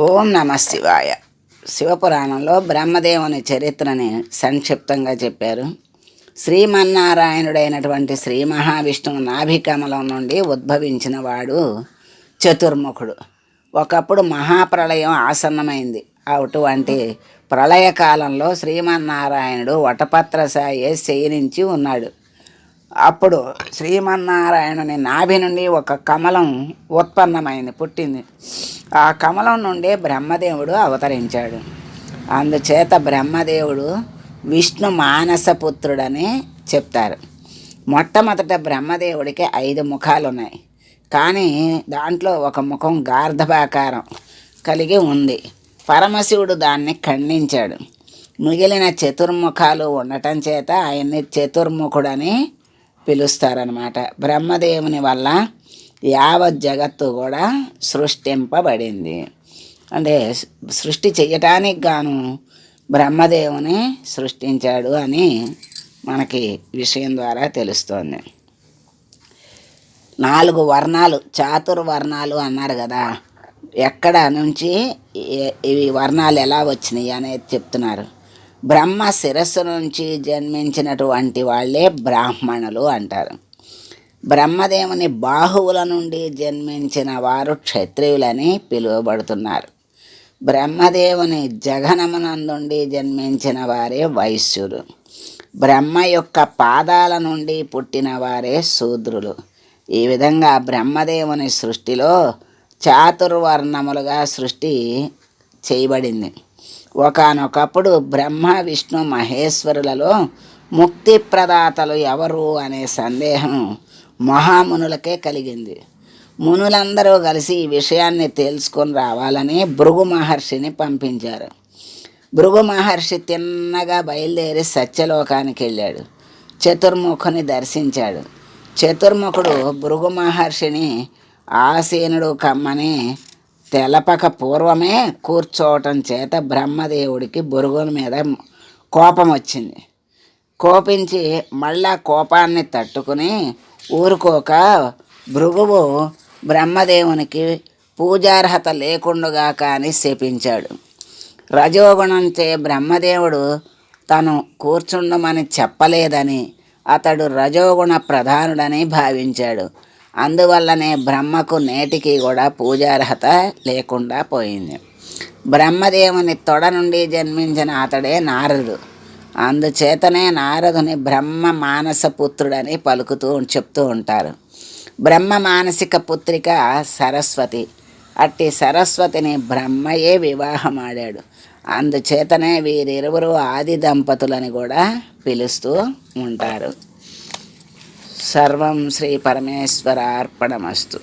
ఓం నమ శివాయ. శివపురాణంలో బ్రహ్మదేవుని చరిత్రని సంక్షిప్తంగా చెప్పారు. శ్రీమన్నారాయణుడైనటువంటి శ్రీ మహావిష్ణువు నాభికమలం నుండి ఉద్భవించిన వాడు చతుర్ముఖుడు. ఒకప్పుడు మహాప్రళయం ఆసన్నమైంది. అటువంటి ప్రళయ కాలంలో శ్రీమన్నారాయణుడు వటపత్ర సాయే శయనించి ఉన్నాడు. అప్పుడు శ్రీమన్నారాయణుని నాభి నుండి ఒక కమలం ఉత్పన్నమైంది పుట్టింది. ఆ కమలం నుండి బ్రహ్మదేవుడు అవతరించాడు. అందుచేత బ్రహ్మదేవుడు విష్ణు మానసపుత్రుడని చెప్తారు. మొట్టమొదట బ్రహ్మదేవుడికి ఐదు ముఖాలు ఉన్నాయి కానీ దాంట్లో ఒక ముఖం గార్ధబాకారం కలిగి ఉంది. పరమశివుడు దాన్ని ఖండించాడు. మిగిలిన చతుర్ముఖాలు ఉండటం చేత ఆయన్ని చతుర్ముఖుడని పిలుస్తారనమాట బ్రహ్మదేవుని వల్ల యావత్ జగత్తు కూడా సృష్టింపబడింది. అంటే సృష్టి చెయ్యటానికి గాను బ్రహ్మదేవుని సృష్టించాడు అని మనకి విషయం ద్వారా తెలుస్తోంది. నాలుగు వర్ణాలు చాతుర్వర్ణాలు అన్నారు కదా. ఎక్కడ నుంచి ఇవి వర్ణాలు ఎలా వచ్చినాయి అనేది చెప్తున్నారు. బ్రహ్మ శిరస్సు నుంచి జన్మించినటువంటి వాళ్ళే బ్రాహ్మణులు అంటారు. బ్రహ్మదేవుని బాహువుల నుండి జన్మించిన వారు క్షత్రియులని పిలువబడుతున్నారు. బ్రహ్మదేవుని జగనమునందుండి జన్మించిన వారే వైశ్యులు. బ్రహ్మ యొక్క పాదాల నుండి పుట్టిన వారే శూద్రులు. ఈ విధంగా బ్రహ్మదేవుని సృష్టిలో చాతుర్వర్ణములుగా సృష్టి చేయబడింది. ఒకానొకప్పుడు బ్రహ్మ విష్ణు మహేశ్వరులలో ముక్తి ప్రదాతలు ఎవరు అనే సందేహం మహామునులకే కలిగింది. మునులందరూ కలిసి ఈ విషయాన్ని తెలుసుకొని రావాలని భృగు మహర్షిని పంపించారు. భృగు మహర్షి తిన్నగా బయలుదేరి సత్యలోకానికి వెళ్ళాడు. చతుర్ముఖుని దర్శించాడు. చతుర్ముఖుడు భృగు మహర్షిని ఆసీనుడు కమ్మని తెలపక పూర్వమే కూర్చోవటం చేత బ్రహ్మదేవుడికి బురుగుని మీద కోపం వచ్చింది కోపించి మళ్ళా కోపాన్ని తట్టుకుని ఊరుకోక భృగువు బ్రహ్మదేవునికి పూజార్హత లేకుండగా కానీ శపించాడు. రజోగుణంచే బ్రహ్మదేవుడు తను కూర్చుండమని చెప్పలేదని అతడు రజోగుణ ప్రధానుడని భావించాడు. అందువల్లనే బ్రహ్మకు నేటికి కూడా పూజార్హత లేకుండా పోయింది. బ్రహ్మదేవుని తొడ నుండి జన్మించిన అతడే నారదుడు అందుచేతనే నారదుని బ్రహ్మ మానస పుత్రుడని పలుకుతూ చెప్తూ ఉంటారు. బ్రహ్మ మానసిక పుత్రిక సరస్వతి. అట్టి సరస్వతిని బ్రహ్మయే వివాహమాడాడు. అందుచేతనే వీరిరువురు ఆది దంపతులని కూడా పిలుస్తూ ఉంటారు. సర్వం శ్రీ పరమేశ్వరార్పణమస్తు.